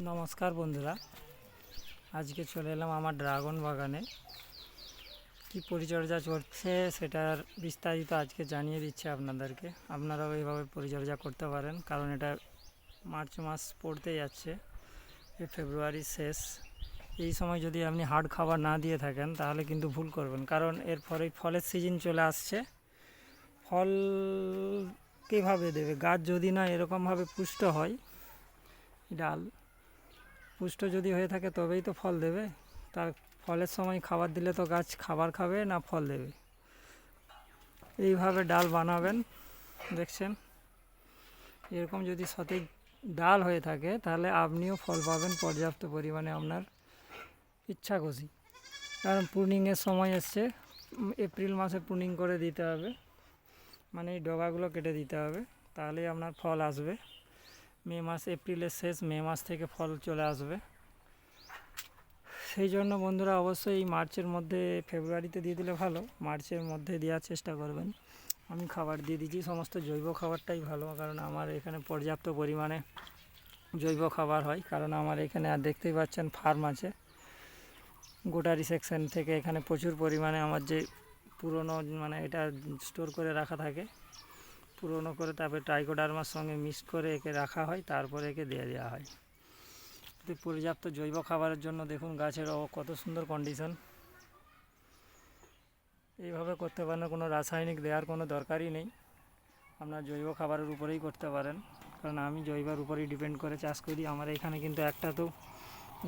নমস্কার বন্ধুরা। আজকে চলে এলাম আমার ড্রাগন বাগানে। কি পরিচর্যা চলছে সেটার বিস্তারিত আজকে জানিয়ে দিচ্ছি আপনাদেরকে। আপনারাও এইভাবে পরিচর্যা করতে পারেন, কারণ এটা মার্চ মাস পড়তে যাচ্ছে এ ফেব্রুয়ারি শেষ। এই সময় যদি আপনি হার্ড খাবার না দিয়ে থাকেন, তাহলে কিন্তু ভুল করবেন, কারণ এর পরে ফলের সিজন চলে আসছে। ফল কীভাবে দেবে? গাছ যদি না এরকমভাবে পুষ্ট হয়, ডাল পুষ্ট যদি হয়ে থাকে তবেই তো ফল দেবে। তার ফলের সময় খাবার দিলে তো গাছ খাবার খাবে না ফল দেবে। এইভাবে ডাল বানাবেন, দেখছেন? এরকম যদি সঠিক ডাল হয়ে থাকে, তাহলে আপনিও ফল পাবেন পর্যাপ্ত পরিমাণে আপনার ইচ্ছা খুশি কারণ প্রুনিংয়ের সময় এসছে এপ্রিল মাসে প্রুনিং করে দিতে হবে। মানে এই ডগাগুলো কেটে দিতে হবে, তাহলেই আপনার ফল আসবে। মে মাস, এপ্রিলের শেষ মে মাস থেকে ফল চলে আসবে। সেই জন্য বন্ধুরা অবশ্যই মার্চের মধ্যে ফেব্রুয়ারিতে দিয়ে দিলে ভালো। মার্চের মধ্যে দেওয়ার চেষ্টা করবেন। আমি খাবার দিয়ে দিচ্ছি সমস্ত জৈব খাবারটাই ভালো, কারণ আমার এখানে পর্যাপ্ত পরিমাণে জৈব খাবার হয়, কারণ আমার এখানে আর দেখতেই পাচ্ছেন ফার্ম আছে। গোটারি সেকশন থেকে এখানে প্রচুর পরিমাণে আমার যে পুরনো মানে এটা স্টোর করে রাখা থাকে পুরনো করে তারপরে ট্রাইকোডার্মার সঙ্গে মিক্স করে একে রাখা হয়, তারপরে একে দিয়ে দেওয়া হয়। পর্যাপ্ত জৈব খাবারের জন্য দেখুন গাছের কত সুন্দর কন্ডিশন এইভাবে করতে পারেন কোনো রাসায়নিক দেওয়ার কোনো দরকারই নেই। আপনার জৈব খাবারের উপরেই করতে পারেন, কারণ আমি জৈবের উপরেই ডিপেন্ড করে চাষ করি। আমার এখানে কিন্তু একটা তো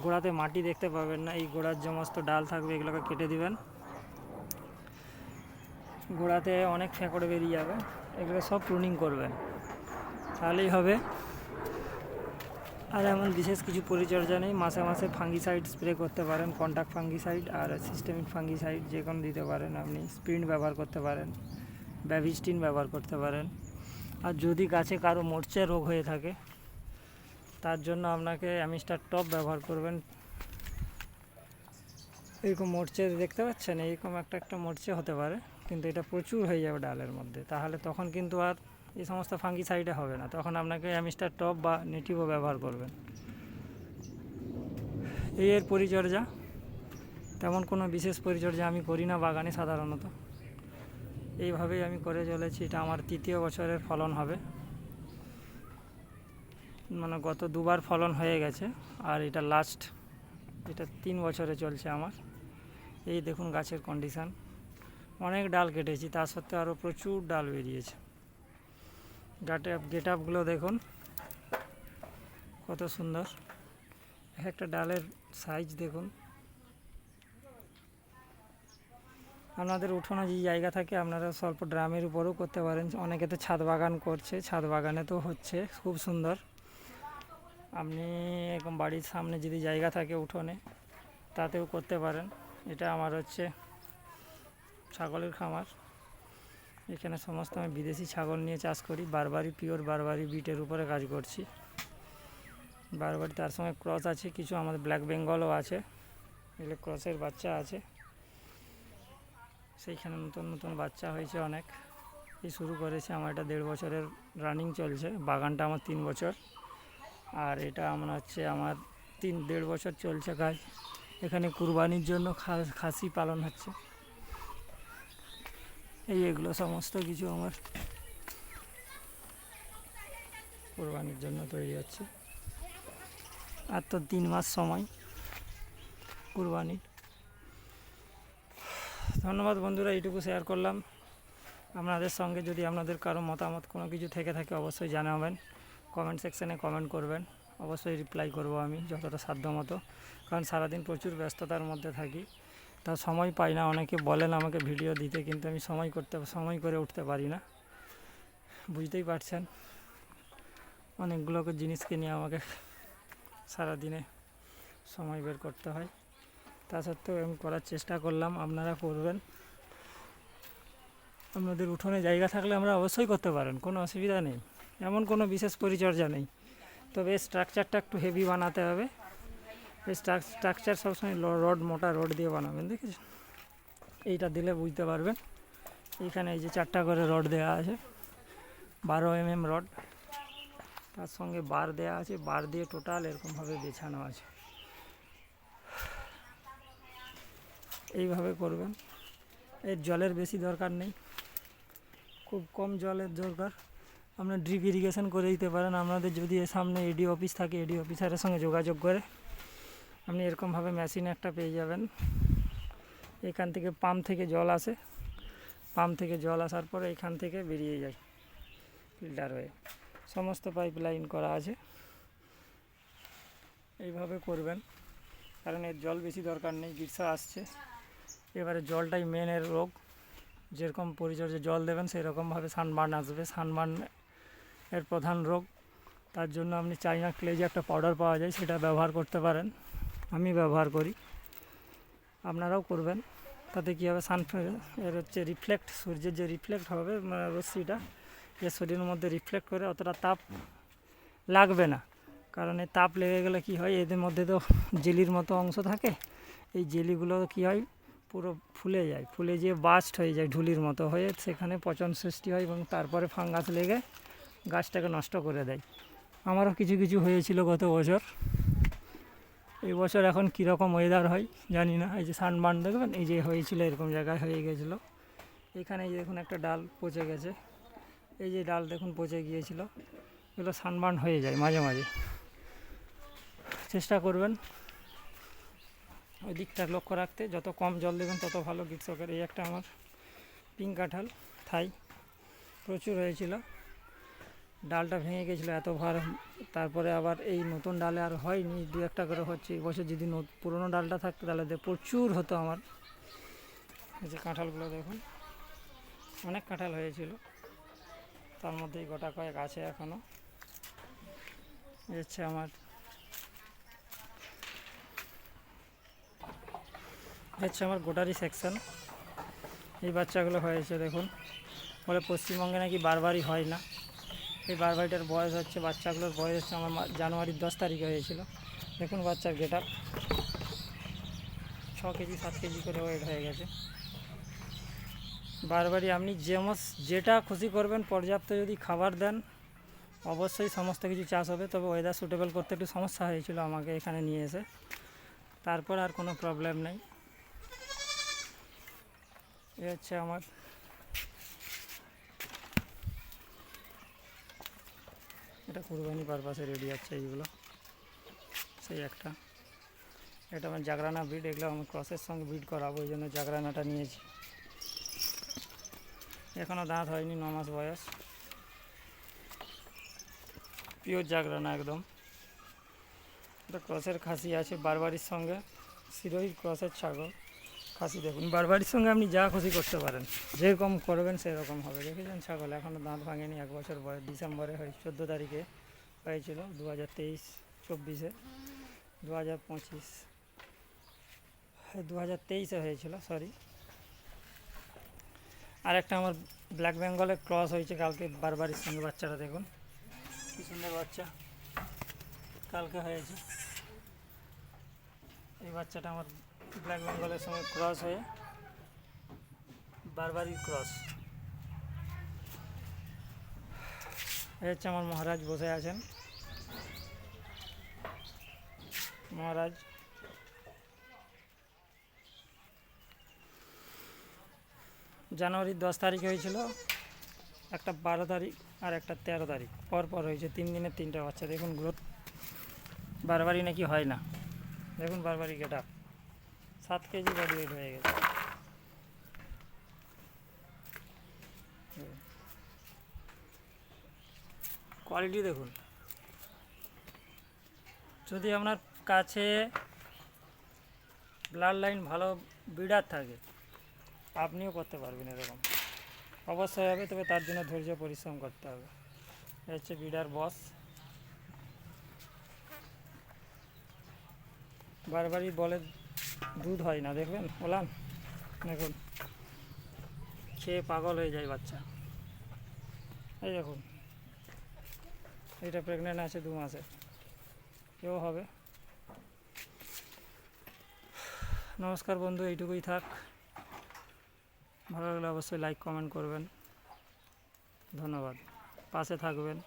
গোড়াতে মাটি দেখতে পাবেন না, এই গোড়ার সমস্ত ডাল থাকবে এগুলোকে কেটে দিবেন। গোড়াতে অনেক ফেঁকড়ে বেরিয়ে যাবে। এগুলো সব প্রুনিং করবেন। তাহলেই হবে। আর এমন বিশেষ কিছু পরিচর্যা নেই। মাসে মাসে ফাঙ্গিসাইড স্প্রে করতে পারেন কন্টাক্ট ফাঙ্গিসাইড আর সিস্টেমিক ফাঙ্গিসাইড যে কোনো দিতে পারেন। আপনি স্প্রিন্ট ব্যবহার করতে পারেন, ব্যাভিস্টিন ব্যবহার করতে পারেন। আর যদি গাছে কারও মোর্চে রোগ হয়ে থাকে, তার জন্য আপনাকে অ্যামিস্টার টপ ব্যবহার করবেন। এরকম মোর্চে দেখতে পাচ্ছেন? এরকম একটা একটা মোর্চে হতে পারে। কিন্তু এটা প্রচুর হয়ে যাবে ডালের মধ্যে। তাহলে তখন কিন্তু আর এই সমস্ত ফাঙ্গিসাইডে হবে না। তখন আপনাকে অ্যামিস্টার টপ বা নেটিভও ব্যবহার করবেন। এই এর পরিচর্যা, তেমন কোনো বিশেষ পরিচর্যা আমি করি না বাগানে সাধারণত। এইভাবেই আমি করে চলেছি। এটা আমার তৃতীয় বছরের ফলন হবে। মানে গত দুবার ফলন হয়ে গেছে আর এটা লাস্ট এটা তিন বছরে চলছে আমার। এই দেখুন গাছের কন্ডিশান অনেক ডাল কেটেছি, তা সত্ত্বেও আরও প্রচুর ডাল বেরিয়েছে। গাটে গেট আপগুলো দেখুন, কত সুন্দর। এক একটা ডালের সাইজ দেখুন। আপনাদের উঠোনে যে জায়গা থাকে, আপনারা স্বল্প ড্রামের উপরেও করতে পারেন। অনেকে তো ছাদ বাগান করছে, ছাদ বাগানে তো হচ্ছে, খুব সুন্দর। আপনি এরকম বাড়ির সামনে যদি জায়গা থাকে উঠোনে, তাতেও করতে পারেন। এটা আমার হচ্ছে ছাগলের খামার। এখানে সমস্ত আমি বিদেশি ছাগল নিয়ে চাষ করি। বারবারি, পিওর বারবারি বিটের উপরে কাজ করছি। বারবারি তার সঙ্গে ক্রস আছে, কিছু আমাদের ব্ল্যাক বেঙ্গলও আছে, এগুলো ক্রসের বাচ্চা আছে। সেইখানে নতুন নতুন বাচ্চা হয়েছে অনেক। এই শুরু করেছে আমার এটা দেড় বছরের রানিং চলছে, বাগানটা আমার তিন বছর। আর এটা আমার হচ্ছে আমার তিন, দেড় বছর চলছে কাজ। এখানে কুরবানির জন্য খাসি পালন হচ্ছে। এই এগুলো সমস্ত কিছু আমার কোরবানির জন্য তৈরি হচ্ছে। আর তো তিন মাস সময় কুরবানির। ধন্যবাদ বন্ধুরা, এইটুকু শেয়ার করলাম। আপনাদের সঙ্গে যদি আপনাদের কারও মতামত কোনো কিছু থেকে থাকে অবশ্যই জানাবেন। কমেন্ট সেকশানে কমেন্ট করবেন। অবশ্যই রিপ্লাই করব আমি যতটা সাধ্য মতো কারণ সারাদিন প্রচুর ব্যস্ততার মধ্যে থাকি। তা সময় পাই না। অনেকে বলেন আমাকে ভিডিও দিতে, কিন্তু আমি সময় করতে, সময় করে উঠতে পারি না। বুঝতেই পারছেন? অনেকগুলো জিনিসকে নিয়ে আমাকে সারাদিনে সময় বের করতে হয়। তা সত্ত্বেও আমি করার চেষ্টা করলাম, আপনারা করবেন। আপনাদের উঠোনে জায়গা থাকলে আমরা অবশ্যই করতে পারেন, কোনো অসুবিধা নেই। এমন কোনো বিশেষ পরিচর্যা নেই। তবে স্ট্রাকচারটা একটু হেভি বানাতে হবে। স্ট্রাকচার সবসময় রড, মোটা রড দিয়ে বানাবেন, দেখেছেন? এইটা দিলে বুঝতে পারবেন। এখানে এই যে চারটা করে রড দেওয়া আছে, বারো এম এম রড। তার সঙ্গে বার দেওয়া আছে, বার দিয়ে টোটাল এরকমভাবে বেছানো আছে। এইভাবে করবেন। এর জলের বেশি দরকার নেই। খুব কম জলের দরকার। আপনার ড্রিপ ইরিগেশন করে দিতে পারেন। আপনাদের যদি সামনে এডি অফিস থাকে এডি অফিসারের সঙ্গে যোগাযোগ করে। আপনি এরকমভাবে মেশিন একটা পেয়ে যাবেন। এখান থেকে পাম্প থেকে জল আসে। পাম্প থেকে জল আসার পরে এখান থেকে বেরিয়ে যায় ফিল্টার হয়ে। সমস্ত পাইপ লাইন করা আছে। এইভাবে করবেন, কারণ এর জল বেশি দরকার নেই গ্রীষ্ম আসছে। এবারে জলটাই মেন এর রোগ। যেরকম পরিচর্যা জল দেবেন সেই রকমভাবে সানবার্ন আসবে। সানবার্ন এর প্রধান রোগ। তার জন্য আপনি চাইনা ক্লে যে একটা পাউডার পাওয়া যায়, সেটা ব্যবহার করতে পারেন। আমি ব্যবহার করি। আপনারাও করবেন। তাতে কী হবে? সান এর হচ্ছে রিফ্লেক্ট সূর্যের যে রিফ্লেক্ট হবে মানে রশ্মিটা এর শরীরের মধ্যে রিফ্লেক্ট করে অতটা তাপ লাগবে না। কারণ এই তাপ লেগে গেলে কি হয়? এদের মধ্যে তো জেলির মতো অংশ থাকে। এই জেলিগুলো কি হয়? পুরো ফুলে যায়। ফুলে যেয়ে বাস্ট হয়ে যায় ঢুলির মতো হয়ে সেখানে পচন সৃষ্টি হয় এবং তারপরে ফাঙ্গাস লেগে গাছটাকে নষ্ট করে দেয়। আমারও কিছু কিছু হয়েছিল গত বছর। এই বছর এখন কীরকম ওয়েদার হয় জানি না। এই যে সানবার্ন দেখবেন, এই যে হয়েছিল, এরকম জায়গায় হয়ে গেছিল। এখানে এই দেখুন একটা ডাল পচে গেছে। এই যে ডাল দেখুন পচে গিয়েছিল। এগুলো সানবার্ন হয়ে যায় মাঝে মাঝে। চেষ্টা করবেন ওই দিকটা লক্ষ্য রাখতে। যত কম জল দেবেন, তত ভালো গ্রীষ্মকাল। এই একটা আমার পিঙ্ক কাঁঠাল, থাই, প্রচুর হয়েছিল। ডালটা ভেঙে গেছিল এত ভার তারপরে আবার এই নতুন ডালে আর হয়নি, দু একটা করে হচ্ছে। বছর যদি পুরনো ডালটা থাকতো তাহলে প্রচুর হতো আমার। এই যে কাঁঠালগুলো দেখুন, অনেক কাঁঠাল হয়েছিল। তার মধ্যেই গোটা কয়েক আছে এখনও হচ্ছে আমার। হচ্ছে আমার গোটারি সেকশন এই বাচ্চাগুলো হয়েছে দেখুন। বলে পশ্চিমবঙ্গে নাকি বারবারই হয় না। এই বারবারিটার বয়স হচ্ছে, বাচ্চাগুলোর বয়স হচ্ছে আমার জানুয়ারির দশ তারিখে হয়েছিল। দেখুন বাচ্চার গেট আপ ছ কেজি, সাত কেজি করে ওয়েট হয়ে গেছে। বারবারই আপনি যেমন যেটা খুশি করবেন, পর্যাপ্ত যদি খাবার দেন, অবশ্যই সমস্ত কিছু চাষ হবে। তবে ওয়েদার সুটেবল করতে একটু সমস্যা হয়েছিল আমাকে এখানে নিয়ে এসে। তারপর আর কোনো প্রবলেম নেই। এ হচ্ছে আমার এটা কুরবানি পারপাসে রেডি আছে এইগুলো। সেই একটা। এটা আমার জাগরানা ব্রিড এগুলো আমি ক্রসের সঙ্গে ব্রিড করাবো ওই জন্য জাগরানাটা নিয়েছি। এখনও দাঁত হয়নি, ন মাস বয়স। পিওর জাগরানা একদম। এটা ক্রসের খাসি আছে, বারবারির সঙ্গে। সিরোহির ক্রসের ছাগল। খাসি দেখুন। বারবারির সঙ্গে আপনি যা খুশি করতে পারেন। যেরকম করবেন সেরকম হবে। দেখেছেন ছাগল এখনও দাঁত ভাঙেনি। এক বছর বয়স ডিসেম্বরে হয় চোদ্দ তারিখে হয়েছিল দু হাজার তেইশ, চব্বিশে। দু হাজার পঁচিশ। দু হাজার তেইশে হয়েছিল সরি আর একটা আমার ব্ল্যাক বেঙ্গলের ক্রস হয়েছে কালকে বারবারির সঙ্গে বাচ্চাটা দেখুন। কি সুন্দর বাচ্চা। কালকে হয়েছে। এই বাচ্চাটা আমার ব্ল্যাক বেঙ্গলের সঙ্গে ক্রস হয়ে বারবারির ক্রস এই হচ্ছে আমার মহারাজ বসে আছেন। মহারাজ। জানুয়ারির দশ তারিখ হয়েছিল, একটা বারো তারিখ আর একটা তেরো তারিখ। পর পর হয়েছে, তিন দিনের তিনটা বাচ্চা। দেখুন গ্রোথ বারবারই নাকি হয় না। দেখুন বারবারই গেটা সাত কেজি বডি ওয়েট হয়ে গেছে। কোয়ালিটি দেখুন। যদি আপনার কাছে ব্লাড লাইন ভালো বিডার থাকে, আপনিও করতে পারবেন এরকম। অবশ্যই হবে, তবে তার জন্য ধৈর্য পরিশ্রম করতে হবে। হচ্ছে বিডার বস বারবারই বলে দুধ হয় না, দেখবেন? ওলান দেখুন। খেয়ে পাগল হয়ে যায় বাচ্চা। এই দেখুন। এটা প্রেগনেন্ট আছে দু মাসে। কেউ হবে। নমস্কার বন্ধু, এইটুকুই থাক। ভালো লাগলে অবশ্যই লাইক কমেন্ট করবেন। ধন্যবাদ। পাশে থাকবেন।